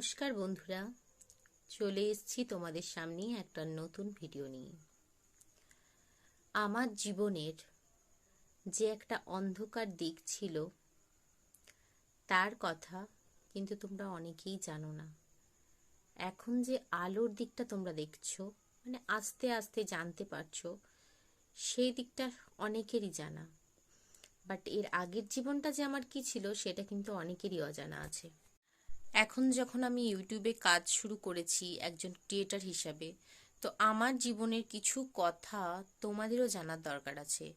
নমস্কার বন্ধুরা, চলে এসছি তোমাদের সামনে একটা নতুন ভিডিও নিয়ে। আমার জীবনের যে একটা অন্ধকার দিক ছিল, তার কথা কিন্তু তোমরা অনেকেই জানো না। এখন যে আলোর দিকটা তোমরা দেখছ মানে আস্তে আস্তে জানতে পারছ, সেই দিকটা অনেকেরই জানা। বাট এর আগের জীবনটা যে আমার কি ছিল, সেটা কিন্তু অনেকেরই অজানা আছে। এখন যখন আমি ইউটিউবে কাজ শুরু করেছি একজন ক্রিয়েটার হিসাবে, তো আমার জীবনের কিছু কথা তোমাদেরও জানার দরকার আছে।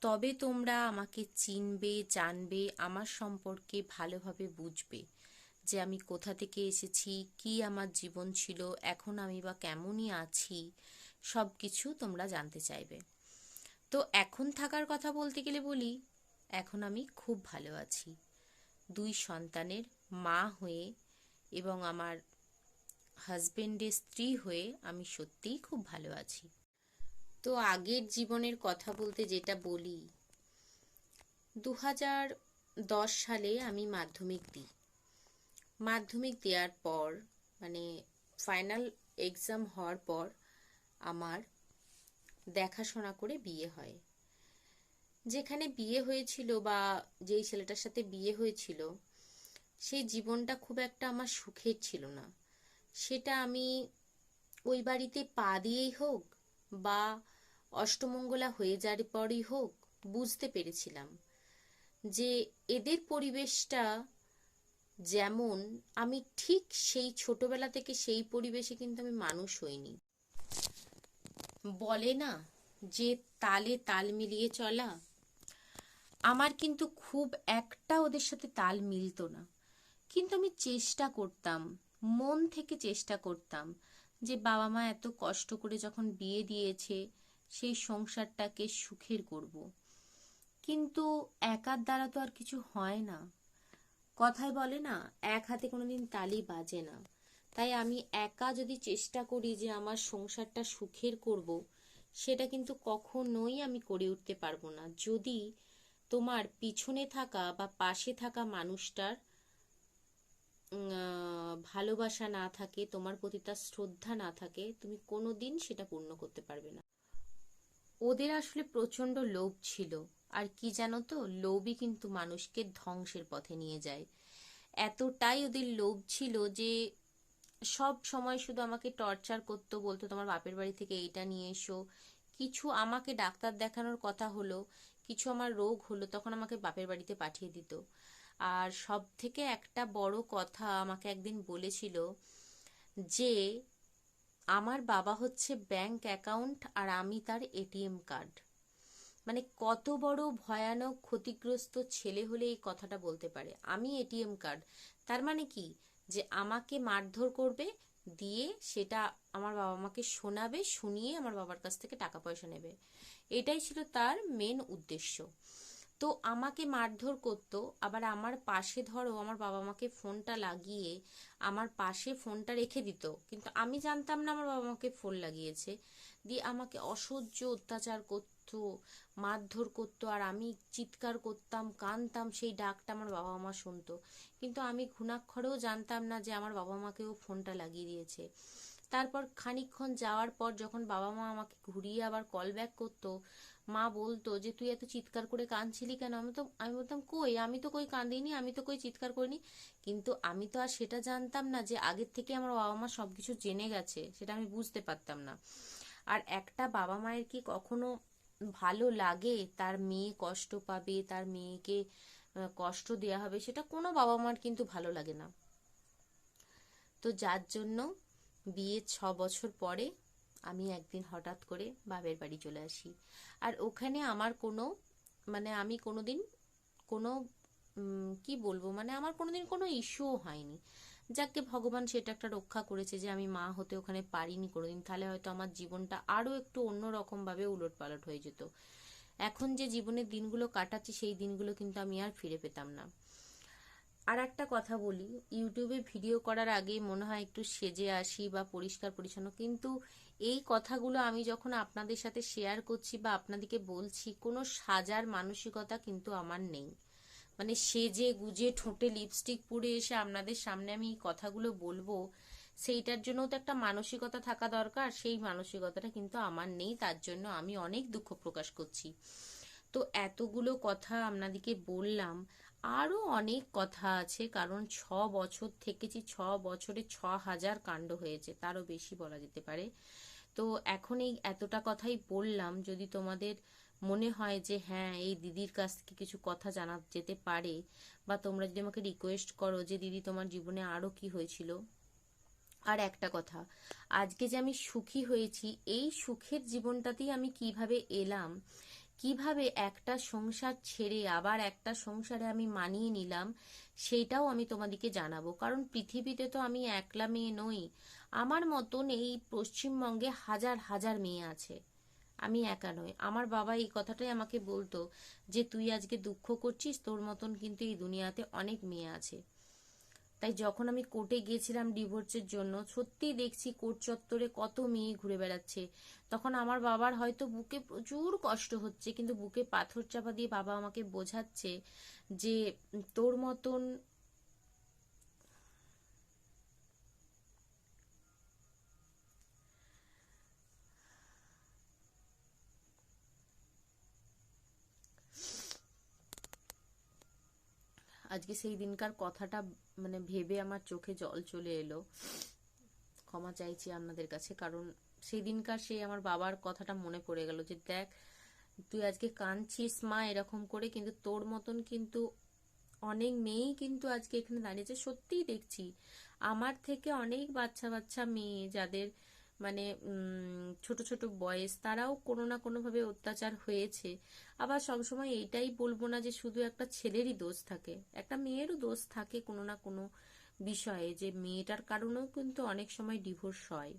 তবে তোমরা আমাকে চিনবে, জানবে, আমার সম্পর্কে ভালোভাবে বুঝবে যে আমি কোথা থেকে এসেছি, কি আমার জীবন ছিল, এখন আমি বা কেমনই আছি সব কিছু তোমরা জানতে চাইবে। তো এখন থাকার কথা বলতে গেলে বলি, এখন আমি খুব ভালো আছি। দুই সন্তানের মা হয়ে এবং আমার হাজবেন্ডের স্ত্রী হয়ে আমি সত্যিই খুব ভালো আছি। তো আগের জীবনের কথা বলতে যেটা বলি দু দশ সালে আমি মাধ্যমিক দিই। মাধ্যমিক দেওয়ার পর মানে ফাইনাল এক্সাম হওয়ার পর আমার দেখাশোনা করে বিয়ে হয়। যেখানে বিয়ে হয়েছিল বা যেই ছেলেটার সাথে বিয়ে হয়েছিল সেই জীবনটা খুব একটা আমার সুখের ছিল না। সেটা আমি ওই বাড়িতে পা দিয়েই হোক বা অষ্টমঙ্গলা হয়ে যাওয়ার পরই হোক বুঝতে পেরেছিলাম যে এদের পরিবেশটা যেমন আমি ঠিক সেই ছোটবেলা থেকে সেই পরিবেশে কিন্তু আমি মানুষ হইনি। বলে না যে তালে তাল মিলিয়ে চলা, আমার কিন্তু খুব একটা ওদের সাথে তাল মিলতো না। কিন্তু আমি চেষ্টা করতাম, মন থেকে চেষ্টা করতাম যে বাবা মা এত কষ্ট করে যখন বিয়ে দিয়েছে, সেই সংসারটাকে সুখের করব। কিন্তু একার দ্বারা তো আর কিছু হয় না। কথায় বলে না, এক হাতে কোনোদিন তালি বাজে না। তাই আমি একা যদি চেষ্টা করি যে আমার সংসারটা সুখের করব, সেটা কিন্তু কখনোই আমি করে উঠতে পারব না। যদি তোমার পিছনে থাকা বা পাশে থাকা মানুষটার ভালোবাসা না থাকে, তোমার প্রতি তার শ্রদ্ধা না থাকে, তুমি কোনো দিন সেটা পূর্ণ করতে পারবে না। ওদের আসলে প্রচণ্ড লোভ ছিল। আর কি জানো তো, লোভই কিন্তু মানুষকে ধ্বংসের পথে নিয়ে যায়। এতটাই ওদের লোভ ছিল যে, সব সময় শুধু আমাকে টর্চার করতো, বলতো, তোমার বাপের বাড়ি থেকে এইটা নিয়ে এসো। কিছু আমাকে ডাক্তার দেখানোর কথা হলো, কিছু আমার রোগ হলো, তখন আমাকে বাপের বাড়িতে পাঠিয়ে দিত। আর সব থেকে একটা বড় কথা আমাকে একদিন বলেছিল যে, আমার বাবা হচ্ছে ব্যাংক অ্যাকাউন্ট আর আমি তার এটিএম কার্ড। মানে কত বড় ভয়ানক ক্ষতিগ্রস্ত ছেলে হলে এই কথাটা বলতে পারে। আমি এটিএম কার্ড। তার মানে কি? যে আমাকে মারধর করবে, দিয়ে সেটা আমার বাবা মাকে শোনাবে, শুনিয়ে আমার বাবার কাছ থেকে টাকা পয়সা নেবে। এটাই ছিল তার মেন উদ্দেশ্য। তো আমাকে মারধর করতো। আবার আমার পাশে ধরো আমার বাবা মাকে ফোনটা লাগিয়ে আমার পাশে ফোনটা রেখে দিত। কিন্তু আমি জানতাম না আমার বাবা মাকে ফোন লাগিয়েছে। দিয়ে আমাকে অসহ্য অত্যাচার করতো, মারধর করতো, আর আমি চিৎকার করতাম, কানতাম, সেই ডাকটা আমার বাবা মা শুনতো। কিন্তু আমি ঘুণাক্ষরেও জানতাম না যে আমার বাবা মাকেও ফোনটা লাগিয়ে দিয়েছে। তারপর খানিকক্ষণ যাওয়ার পর যখন বাবা মা আমাকে ঘুরিয়ে আবার কল ব্যাক করতো মা বলতো যে, তুই এত চিৎকার করে কাঁদছিলি কেন? আমি তো, আমি বলতাম, কই? আমি তো কই কাঁদিনি, আমি তো কই চিৎকার করিনি। কিন্তু আমি তো আর সেটা জানতাম না যে, আগের থেকে আমার বাবা মা সব কিছু জেনে গেছে, সেটা আমি বুঝতে পারতাম না। আর একটা বাবা মায়ের কি কখনো ভালো লাগে? তার মেয়ে কষ্ট পাবে, তার মেয়েকে কষ্ট দেওয়া হবে, সেটা কোনো বাবা মার কিন্তু ভালো লাগে না। তো যার জন্য বিয়ের ছ বছর পরে আমি একদিন হঠাৎ করে বাবের বাড়ি চলে আসি। আর ওখানে আমার কোনো মানে আমি কোনোদিন কোনো কি বলব মানে আমার কোনোদিন কোনো ইস্যুও হয়নি। যাকে ভগবান সেটা একটা রক্ষা করেছে যে আমি মা হতে ওখানে পারিনি কোনোদিন। তাহলে হয়তো আমার জীবনটা আরও একটু অন্যরকমভাবে উলট পালট হয়ে যেত। এখন যে জীবনের দিনগুলো কাটাচ্ছি, সেই দিনগুলো কিন্তু আমি আর ফিরে পেতাম না। আর একটা কথা বলি, ইউটিউবে ভিডিও করার আগে মনে হয় একটু সেজে আসি বা পরিষ্কার পরিচ্ছন্ন, কিন্তু এই কথাগুলো আমি যখন আপনাদের সাথে শেয়ার করছি বা আপনাদেরকে বলছি, কোনো সাজার মানসিকতা কিন্তু আমার নেই। মানে সেজে গুজে ঠোঁটে লিপস্টিক পরে এসে আপনাদের সামনে আমি এই কথাগুলো বলব, সেইটার জন্য তো একটা মানসিকতা থাকা দরকার, সেই মানসিকতাটা কিন্তু আমার নেই, তার জন্য আমি অনেক দুঃখ প্রকাশ করছি। তো এতগুলো কথা আপনাদেরকে বললাম আরও অনেক কথা আছে, কারণ ছ বছর থেকেছি, ছ বছরে ছ হাজার কাণ্ড হয়েছে, তারও বেশি বলা যেতে পারে। তো এখন এই এতটা কথাই বললাম, যদি তোমাদের মনে হয় যে হ্যাঁ এই দিদির কাছ থেকে কিছু কথা জানা যেতে পারে, বা তোমরা যদি আমাকে রিকোয়েস্ট করো যে দিদি তোমার জীবনে আরও কি হয়েছিল। আর একটা কথা, আজকে যে আমি সুখী হয়েছি, এই সুখের জীবনটাতেই আমি কীভাবে এলাম কীভাবে একটা সংসার ছেড়ে আবার একটা সংসারে আমি মানিয়ে নিলাম, সেটাও আমি তোমাদেরকে জানাব। কারণ পৃথিবীতে তো আমি একলা মেয়ে নই, আমার মতন এই পশ্চিমবঙ্গে হাজার হাজার মেয়ে আছে। আমি একা নই। আমার বাবা এই কথাটাই আমাকে বলতো যে, তুই আজকে দুঃখ করছিস, তোর মতন কিন্তু এই দুনিয়াতে অনেক মেয়ে আছে। তাই যখন আমি কোর্টে গিয়েছিলাম ডিভোর্সের জন্য, সত্যিই দেখছি কোর্ট চত্বরে কত মেয়ে ঘুরে বেড়াচ্ছে। তখন আমার বাবার হয়তো বুকে প্রচুর কষ্ট হচ্ছে, কিন্তু বুকে পাথর চাপা দিয়ে বাবা আমাকে বোঝাচ্ছে যে তোর মতন আজকে সেই দিনকার কথাটা মানে ভেবে আমার চোখে জল চলে এলো। ক্ষমা চাইছি আপনাদের কাছে, কারণ সেই দিনকার সেই আমার বাবার কথাটা মনে পড়ে গেল যে, দেখ, তুই আজকে কাঁদছিস মা এরকম করে, কিন্তু তোর মতন কিন্তু অনেক মেয়েই কিন্তু আজকে এখানে দাঁড়িয়েছে। সত্যিই দেখছি, আমার থেকে অনেক বাচ্চা বাচ্চা মেয়ে যাদের মানে ছোট ছোট বয়স, তারাও কোনো না কোনোভাবে অত্যাচার হয়েছে। আবার সবসময় এইটাই বলব না যে শুধু একটা ছেলেরই দোষ থাকে, একটা মেয়েরও দোষ থাকে কোনো না কোনো বিষয়ে, যে মেয়েটার কারণেও কিন্তু অনেক সময় ডিভোর্স হয়।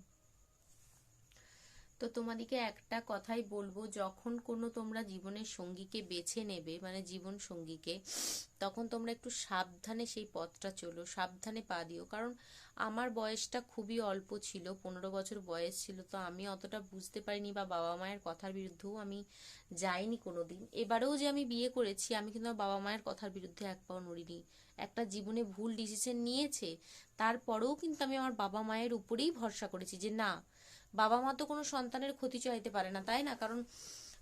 তো তোমাদেরকে একটা কথাই বলব, যখন কোনো তোমরা জীবনের সঙ্গীকে বেছে নেবে মানে জীবন সঙ্গীকে, তখন তোমরা একটু সাবধানে সেই পথটা চলো, সাবধানে পা দিও। কারণ আমার বয়সটা খুবই অল্প ছিল, পনেরো বছর বয়স ছিল, তো আমি অতটা বুঝতে পারিনি বা বাবা মায়ের কথার বিরুদ্ধেও আমি যাইনি কোনো দিন এবারেও যে আমি বিয়ে করেছি, আমি কিন্তু আমার বাবা মায়ের কথার বিরুদ্ধে এক পাও নড়িনি। একটা জীবনে ভুল ডিসিশন নিয়েছে, তারপরেও কিন্তু আমি আমার বাবা মায়ের উপরেই ভরসা করেছি যে না বাবা মা তো কোনো সন্তানের ক্ষতি চাইতে পারে না, তাই না? কারণ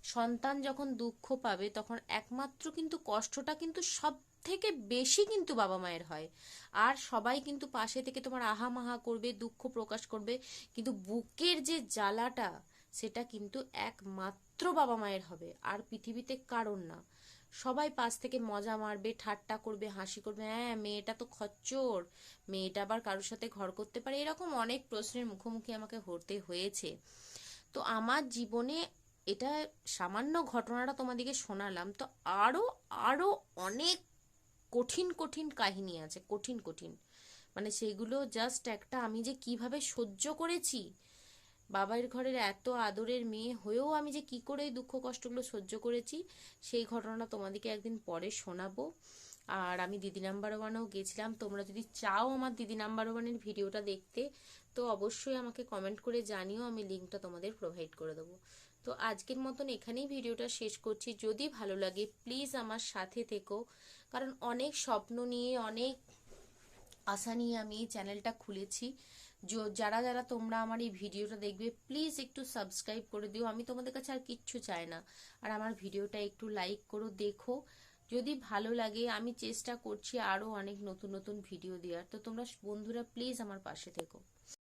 সন্তান যখন দুঃখ পাবে, তখন একমাত্র কিন্তু কষ্টটা কিন্তু সব থেকে বেশি কিন্তু বাবা মায়ের হয়। আর সবাই কিন্তু পাশে থেকে তোমার আহা মাহা করবে, দুঃখ প্রকাশ করবে, কিন্তু বুকের যে জ্বালাটা, সেটা কিন্তু একমাত্র বাবা মায়ের হবে। আর পৃথিবীতে কারণ না। সবাই পাশ থেকে মজা মারবে, ঠাট্টা করবে, হাসি করবে। হ্যাঁ মেয়েটা তো খচ্চর। মেয়েটা আবার কারোর সাথে ঘর করতে পারে, এরকম অনেক প্রশ্নের মুখোমুখি আমাকে হতে হয়েছে। তো আমার জীবনে এটা সামান্য ঘটনাটা তোমাদেরকে শোনালাম, তো আরও আরও অনেক কঠিন কঠিন কাহিনী আছে, কঠিন কঠিন। মানে সেগুলো জাস্ট একটা আমি যে কীভাবে সহ্য করেছি বাবার ঘরের এত আদরের মেয়ে হয়েও আমি যে কি করে এই দুঃখ কষ্টগুলো সহ্য করেছি, সেই ঘটনাটা তোমাদেরকে একদিন পরে শোনাবো। আর আমি দিদি নাম্বার ওয়ানেও গেছিলাম। তোমরা যদি চাও আমার দিদি নাম্বার ওয়ানের ভিডিওটা দেখতে, তো অবশ্যই আমাকে কমেন্ট করে জানিও, আমি লিঙ্কটা তোমাদের প্রোভাইড করে দেবো। তো আজকের মতন এখানেই ভিডিওটা শেষ করছি। যদি ভালো লাগে প্লিজ আমার সাথে থেকো। কারণ অনেক স্বপ্ন নিয়ে, অনেক আশা নিয়ে আমি এই চ্যানেলটা খুলেছি। যারা যারা তোমরা আমার এই ভিডিওটা দেখবে প্লিজ একটু সাবস্ক্রাইব করে দিও। আমি তোমাদের কাছে আর কিচ্ছু চাই না। আর আমার ভিডিওটা একটু লাইক করো, দেখো। যদি ভালো লাগে, আমি চেষ্টা করছি আরও অনেক নতুন নতুন ভিডিও দেওয়ার। তো তোমরা বন্ধুরা প্লিজ আমার পাশে থেকো।